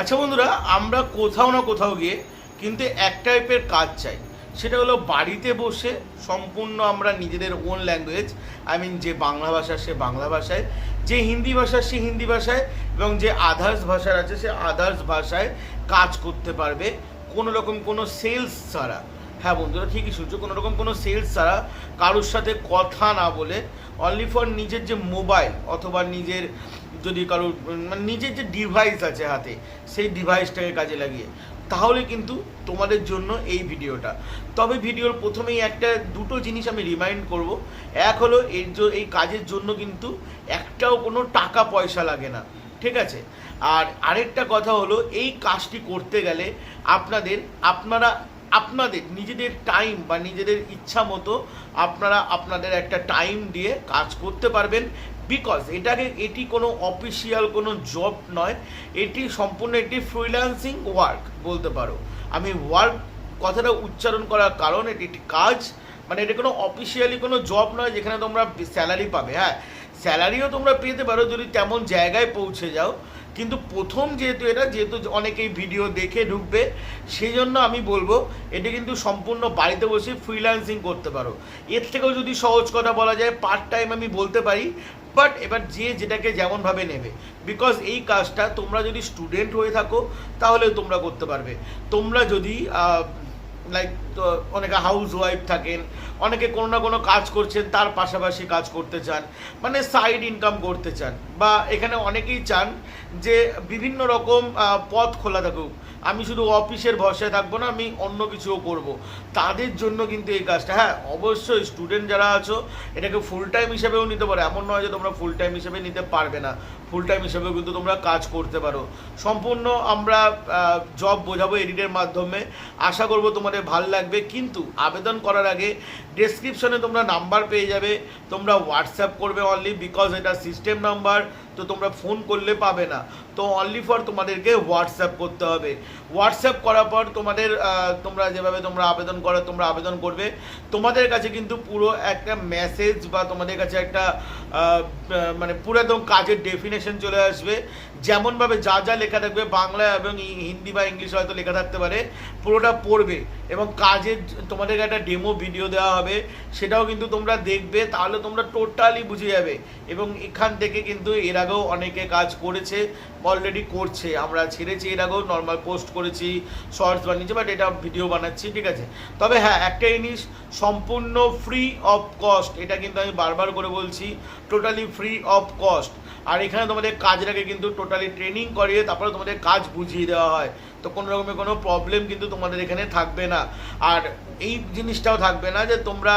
আচ্ছা বন্ধুরা, আমরা কোথাও না কোথাও গিয়ে কিন্তু এক টাইপের কাজ চাই। সেটা হলো বাড়িতে বসে সম্পূর্ণ আমরা নিজেদের ওন ল্যাঙ্গুয়েজ আই মিন যে বাংলা ভাষা সে বাংলা ভাষায়, যে হিন্দি ভাষা সে হিন্দি ভাষায়, এবং যে আদার্স ভাষার আছে সে আদার্স ভাষায় কাজ করতে পারবে। কোনো রকম কোনো সেলস ছাড়া। হ্যাঁ বন্ধুরা, ঠিকই শুনছো, কোনো রকম কোনো সেলস ছাড়া কারোর সাথে কথা না বলে অনলি ফর নিজের যে মোবাইল অথবা নিজের যদি কারোর মানে নিজের যে ডিভাইস আছে হাতে, সেই ডিভাইসটাকে কাজে লাগিয়ে, তাহলে কিন্তু তোমাদের জন্য এই ভিডিওটা। তবে ভিডিওর প্রথমেই একটা, দুটো জিনিস আমি রিমাইন্ড করব। এক হলো, এর এই কাজের জন্য কিন্তু একটাও কোনো টাকা পয়সা লাগে না, ঠিক আছে? আর আরেকটা কথা হলো, এই কাজটি করতে গেলে আপনাদের, আপনারা আপনাদের, নিজেদের টাইম বা নিজেদের ইচ্ছা মতো আপনারা আপনাদের একটা টাইম দিয়ে কাজ করতে পারবেন। বিকজ এটাকে, এটি কোনো অফিসিয়াল কোনো জব নয়, এটি সম্পূর্ণ একটি ফ্রিল্যান্সিং ওয়ার্ক বলতে পারো। আমি ওয়ার্ক কথাটা উচ্চারণ করার কারণ এটি একটি কাজ মানে এটা কোনো অফিসিয়ালি কোনো জব নয় যেখানে তোমরা স্যালারি পাবে। হ্যাঁ স্যালারিও তোমরা পেতে পারো যদি তেমন জায়গায় পৌঁছে যাও। কিন্তু প্রথম যেহেতু এটা, যেহেতু অনেকেই ভিডিও দেখে ঢুকবে সেই জন্য আমি বলব, এটা কিন্তু সম্পূর্ণ বাড়িতে বসে ফ্রিল্যান্সিং করতে পারো। এর থেকেও যদি সহজ কথা বলা যায় পার্ট টাইম আমি বলতে পারি বাট এবার যে যেটাকে যেমনভাবে নেবে। বিকজ এই কাজটা তোমরা যদি স্টুডেন্ট হয়ে থাকো তাহলে তোমরা করতে পারবে। তোমরা যদি লাইক অনেকে হাউস ওয়াইফ থাকেন অনেকে কোনো না কোনো কাজ করছেন, তার পাশাপাশি কাজ করতে চান মানে সাইড ইনকাম করতে চান। বা এখানে অনেকেই চান যে বিভিন্ন রকম পথ খোলা থাকুক। আমি শুধু অফিসের ভরসায় থাকব না, আমি অন্য কিছুও করব। তাদের জন্য কিন্তু এই কাজটা হ্যাঁ অবশ্যই স্টুডেন্ট যারা আছো, এটাকে ফুল টাইম হিসেবেও নিতে পারো। এমন নয় যে তোমরা ফুল টাইম হিসেবে নিতে পারবে না। ফুল টাইম হিসেবেও কিন্তু তোমরা কাজ করতে পারো। সম্পূর্ণ আমরা জব বোঝাবো এডিটের মাধ্যমে। আশা করব তোমাদের ভালো লাগবে। কিন্তু আবেদন করার আগে ডেসক্রিপশনে তোমরা নাম্বার পেয়ে যাবে, তোমরা হোয়াটসঅ্যাপ করবে অনলি বিকজ এটা সিস্টেম নাম্বার তো তোমরা ফোন করলে পাবে না। তো অনলি ফর তোমাদেরকে হোয়াটসঅ্যাপ করতে হবে। হোয়াটসঅ্যাপ করার পর তোমাদের তোমরা যেভাবে তোমরা আবেদন করো, তোমরা আবেদন করবে। তোমাদের কাছে কিন্তু পুরো একটা মেসেজ বা তোমাদের কাছে একটা মানে পুরো একদম কাজের ডেফিনেশন চলে আসবে। যেমনভাবে যা যা লেখা থাকবে, বাংলা এবং হিন্দি বা ইংলিশ হয়তো লেখা থাকতে পারে, পুরোটা পড়বে এবং কাজের, তোমাদেরকে একটা ডেমো ভিডিও দেওয়া হবে। সেটাও কিন্তু তোমরা দেখবে, তাহলে তোমরা টোটালি বুঝে যাবে। এবং এখান থেকে কিন্তু এর আগেও অনেকে কাজ করেছে অলরেডি করছে। আমরা ছেড়েছি এর আগেও নর্মাল পোস্ট করেছি শর্টস বানিয়েছি বাট এটা ভিডিও বানাচ্ছি, ঠিক আছে? তবে হ্যাঁ একটা জিনিস, সম্পূর্ণ ফ্রি অফ কস্ট এটা কিন্তু আমি বারবার করে বলছি টোটালি ফ্রি অফ কস্ট আর এখানে তোমাদের কাজটাকে কিন্তু টোটালি ট্রেনিং করিয়ে তারপরে তোমাদের কাজ বুঝিয়ে দেওয়া হয়। তো কোনো রকমের কোনো প্রবলেম কিন্তু তোমাদের এখানে থাকবে না। আর এই জিনিসটাও থাকবে না যে তোমরা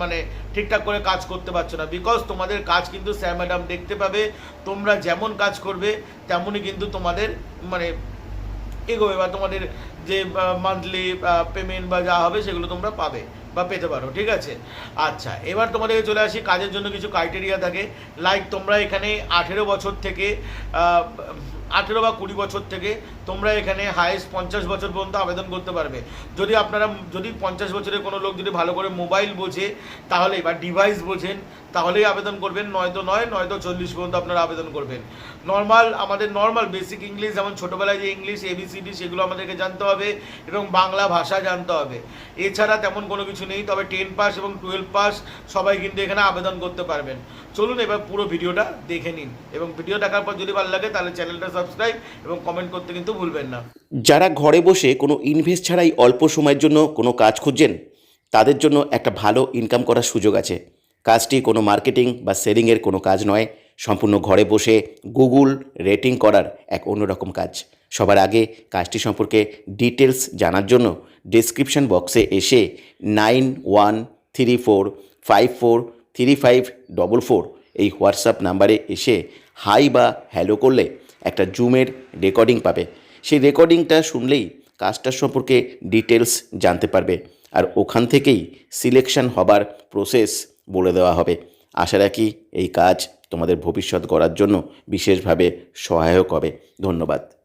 মানে ঠিকঠাক করে কাজ করতে পারছ না। বিকজ তোমাদের কাজ কিন্তু স্যার ম্যাডাম দেখতে পাবে, তোমরা যেমন কাজ করবে, তেমনই কিন্তু তোমাদের মানে এগোবে বা তোমাদের যে মান্থলি পেমেন্ট বা যা হবে সেগুলো তোমরা পাবে বা পেতে পারো, ঠিক আছে? আচ্ছা এবার তোমাদেরকে চলে আসি, কাজের জন্য কিছু ক্রাইটেরিয়া থাকে। লাইক তোমরা এখানে আঠেরো বছর থেকে আঠেরো বা কুড়ি বছর থেকে তোমরা এখানে হায়েস্ট পঞ্চাশ বছর পর্যন্ত আবেদন করতে পারবে। যদি আপনারা, যদি পঞ্চাশ বছরের কোনো লোক যদি ভালো করে মোবাইল বোঝে, তাহলে বা ডিভাইস বোঝেন, তাহলেই আবেদন করবেন, নয়তো নয়, নয়তো চল্লিশ পর্যন্ত আপনারা আবেদন করবেন। নর্মাল আমাদের নর্মাল বেসিক ইংলিশ যেমন ছোটোবেলায় যে ইংলিশ এবিসিডি সেগুলো আমাদেরকে জানতে হবে এবং বাংলা ভাষা জানতে হবে। এছাড়া তেমন কোনো কিছু নেই, তবে টেন পাস এবং টুয়েলভ পাস সবাই কিন্তু এখানে আবেদন করতে পারবেন। চলুন এবার পুরো ভিডিওটা দেখে নিন এবং ভিডিও দেখার পর যদি ভালো লাগে, তাহলে চ্যানেলটা সাবস্ক্রাইব এবং কমেন্ট করতে কিন্তু ভুলবেন না। যারা ঘরে বসে কোনো ইনভেস্ট ছাড়াই অল্প সময়ের জন্য কোনো কাজ খুঁজছেন, তাদের জন্য একটা ভালো ইনকাম করার সুযোগ আছে। কাজটি কোনো মার্কেটিং বা সেলিংয়ের কোনো কাজ নয়, সম্পূর্ণ ঘরে বসে গুগল রেটিং করার এক অন্যরকম কাজ। সবার আগে কাজটি সম্পর্কে ডিটেলস জানার জন্য ডেসক্রিপশন বক্সে এসে nine one three four five four three five double four এই হোয়াটসঅ্যাপ নাম্বারে এসে হাই বা হ্যালো করলে একটা জুমের রেকর্ডিং পাবে। সেই রেকর্ডিংটা শুনলেই কাজটার সম্পর্কে ডিটেলস জানতে পারবে আর ওখান থেকেই সিলেকশন হবার প্রসেস বলে দেওয়া হবে। আশা রাখি এই কাজ তোমাদের ভবিষ্যৎ গড়ার জন্য বিশেষভাবে সহায়ক হবে। ধন্যবাদ।